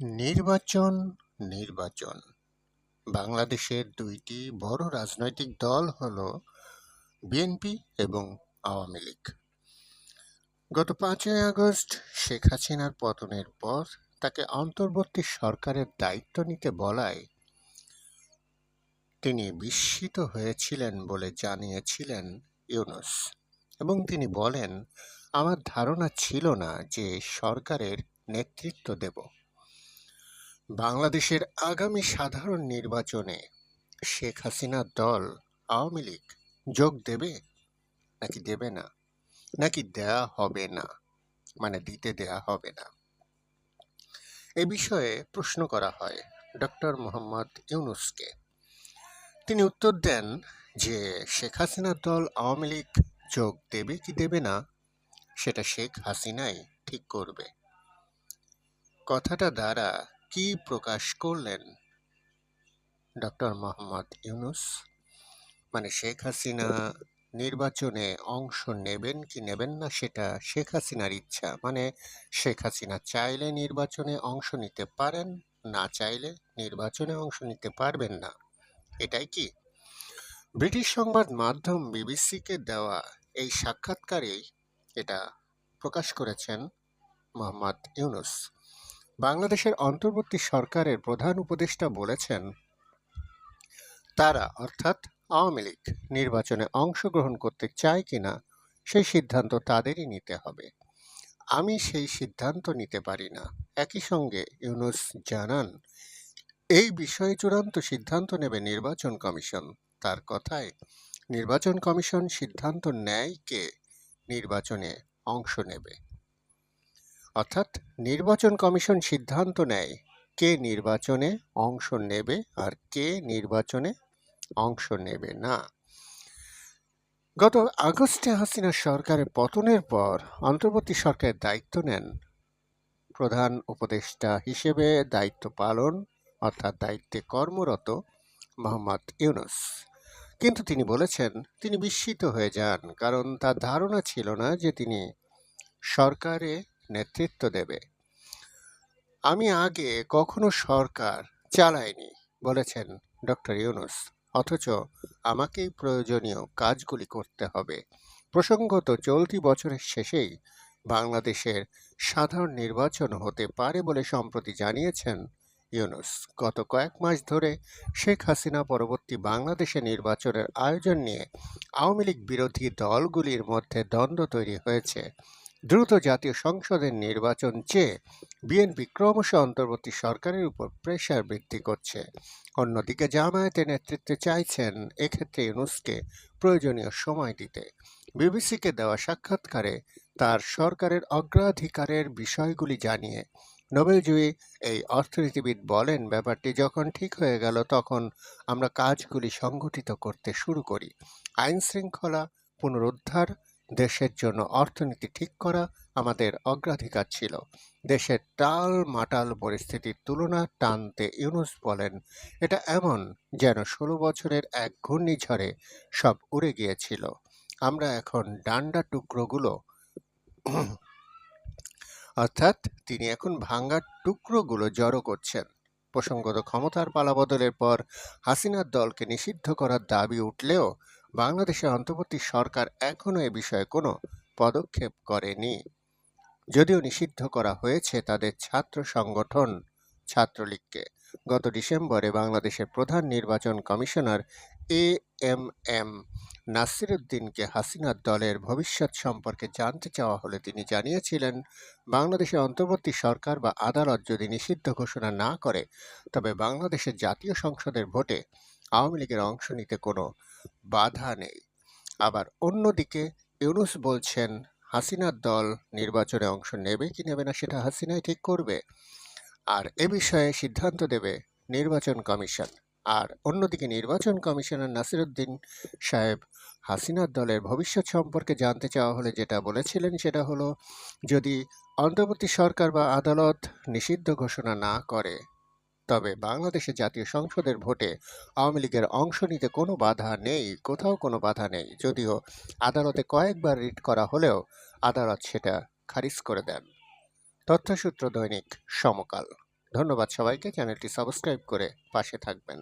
নির্বাচন নির্বাচন। বাংলাদেশের দুইটি বড় রাজনৈতিক দল হল বিএনপি এবং আওয়ামী লীগ। গত পাঁচই আগস্ট শেখ হাসিনার পতনের পর তাকে অন্তর্বর্তী সরকারের দায়িত্ব নিতে বলায় তিনি বিস্মিত হয়েছিলেন বলে জানিয়েছিলেন ইউনুস এবং তিনি বলেন, আমার ধারণা ছিল না যে সরকারের নেতৃত্ব দেব। বাংলাদেশের আগামী সাধারণ নির্বাচনে শেখ হাসিনার দল আওয়ামী লীগ যোগ দেবে নাকি দেবে না? নাকি দেয়া হবে না? মানে দিতে দেয়া হবে না? এ বিষয়ে প্রশ্ন করা হয় ডক্টর মোহাম্মদ ইউনুসকে। তিনি উত্তর দেন যে শেখ হাসিনার দল আওয়ামী লীগ যোগ দেবে কি দেবে না, সেটা শেখ হাসিনাই ঠিক করবে। কথাটা দ্বারা কি প্রকাশ করলেন? ডক্টর মোহাম্মদ ইউনুস মানে শেখ হাসিনা নির্বাচনে অংশ নেবেন কি নেবেন না সেটা শেখ হাসিনার ইচ্ছা। মানে শেখ হাসিনা চাইলে নির্বাচনে অংশ নিতে পারেন, না চাইলে নির্বাচনে অংশ নিতে পারবেন না। এটাই কি? ব্রিটিশ সংবাদ মাধ্যম বিবিসিকে দেওয়া এই সাক্ষাৎকারেই এটা প্রকাশ করেছেন মোহাম্মদ ইউনুস। বাংলাদেশের অন্তর্বর্তী সরকারের প্রধান উপদেষ্টা বলেছেন, তারা অর্থাৎ আওয়ামী লীগ নির্বাচনে অংশগ্রহণ করতে চায় কিনা, সেই সিদ্ধান্ত তাদেরই নিতে হবে। আমি সেই সিদ্ধান্ত নিতে পারি না। একই সঙ্গে ইউনুস জানান, এই বিষয়ে চূড়ান্ত সিদ্ধান্ত নেবে নির্বাচন কমিশন। তার কথায়, নির্বাচন কমিশন সিদ্ধান্ত নেয় কে? নির্বাচনে অংশ নেবে। অর্থাৎ নির্বাচন কমিশন সিদ্ধান্ত নেয় কে নির্বাচনে অংশ নেবে আর কে নির্বাচনে অংশ নেবে না। গত আগস্টে হাসিনা সরকারের পতনের পর অন্তর্বর্তী সরকারের দায়িত্ব নেন। প্রধান উপদেষ্টা হিসেবে দায়িত্ব পালন অর্থাৎ দায়িত্বে কর্মরত মোহাম্মদ ইউনুস। কিন্তু তিনি বলেছেন, তিনি বিস্মিত হয়ে যান কারণ তার ধারণা ছিল না যে তিনি সরকারে নেতৃত্ব দেবে। আমি আগে কখনো সরকার চালাইনি, বলেছেন ডক্টর ইউনুস। অথচ আমাকেই প্রয়োজনীয় কাজগুলি করতে হবে। প্রসঙ্গত, চলতি বছরের শেষেই বাংলাদেশের সাধারণ নির্বাচন হতে পারে বলে সম্প্রতি জানিয়েছেন ইউনুস। গত কয়েক মাস ধরে শেখ হাসিনা পরবর্তী বাংলাদেশে নির্বাচনের আয়োজন নিয়ে আওয়ামী লীগ বিরোধী দলগুলির মধ্যে দ্বন্দ্ব তৈরি হয়েছে। দ্রুত জাতীয় সংসদের নির্বাচন চেয়ে বিএনপি ক্রমশ অন্তর্বর্তী সরকারের উপর প্রেশার বৃদ্ধি করছে। অন্যদিকে জামায়াতের নেতৃত্বে চাইছেন এক্ষেত্রে ইউনুসকে প্রয়োজনীয় সময় দিতে। বিবিসিকে দেওয়া সাক্ষাৎকারে তার সরকারের অগ্রাধিকারের বিষয়গুলি জানিয়ে নোবেলজয়ী এই অর্থনীতিবিদ বলেন, ব্যাপারটি যখন ঠিক হয়ে গেল তখন আমরা কাজগুলি সংগঠিত করতে শুরু করি। আইন শৃঙ্খলা পুনরুদ্ধার দেশের জন্য অর্থনীতি ঠিক করা আমাদের অগ্রাধিকার ছিল। দেশের টাল মাটাল পরিস্থিতির তুলনা টানতে ইউনুস বলেন, এটা এমন যেন ষোলো বছরের এক ঘূর্ণিঝড়ে সব উড়ে গিয়েছিল। আমরা এখন ডান্ডা টুকরোগুলো অর্থাৎ তিনি এখন ভাঙ্গার টুকরোগুলো জড়ো করছেন। প্রসঙ্গত ক্ষমতার পালাবদলের পর হাসিনার দলকে নিষিদ্ধ করার দাবি উঠলেও বাংলাদেশের অন্তর্বর্তী সরকার এখনও এ বিষয়ে কোনো পদক্ষেপ করেনি। যদিও নিষিদ্ধ করা হয়েছে তাদের ছাত্র সংগঠন ছাত্রলীগকে। গত ডিসেম্বরে বাংলাদেশের প্রধান নির্বাচন কমিশনার এ এম এম নাসিরুদ্দিনকে হাসিনার দলের ভবিষ্যৎ সম্পর্কে জানতে চাওয়া হলে তিনি জানিয়েছিলেন, বাংলাদেশের অন্তর্বর্তী সরকার বা আদালত যদি নিষিদ্ধ ঘোষণা না করে, তবে বাংলাদেশের জাতীয় সংসদের ভোটে আওয়ামী লীগের অংশ নিতে কোনো বাধা নেই। আবার অন্যদিকে ইউনুস বলছেন, হাসিনার দল নির্বাচনে অংশ নেবে কি নেবে না সেটা হাসিনাই ঠিক করবে। আর এ বিষয়ে সিদ্ধান্ত দেবে নির্বাচন কমিশন। আর অন্যদিকে নির্বাচন কমিশনার নাসিরুদ্দিন সাহেব, হাসিনার দলের ভবিষ্যৎ সম্পর্কে জানতে চাওয়া হলে যেটা বলেছিলেন সেটা হলো, যদি অন্তর্বর্তী সরকার বা আদালত নিষিদ্ধ ঘোষণা না করে তবে বাংলাদেশে জাতীয় সংসদের ভোটে আওয়ামী লীগের অংশ নিতে কোনো বাধা নেই, কোথাও কোনো বাধা নেই। যদিও আদালতে কয়েকবার রিট করা হলেও আদালত সেটা খারিজ করে দেন। তথ্যসূত্র দৈনিক সমকাল। ধন্যবাদ সবাইকে। চ্যানেলটি সাবস্ক্রাইব করে পাশে থাকবেন।